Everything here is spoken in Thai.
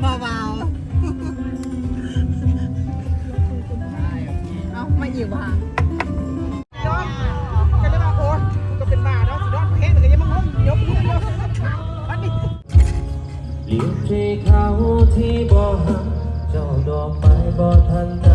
เบาๆเไม่อยู่บ้างย้อนก็เลยมาโอก็เป็นบ้าเนาะย้อนแห้งแต่ก็ยังมั่งยกยกยกอันนี้เลี้ยงที่เขาที่บ่หักเจ้าดอกไม้บ่ทันต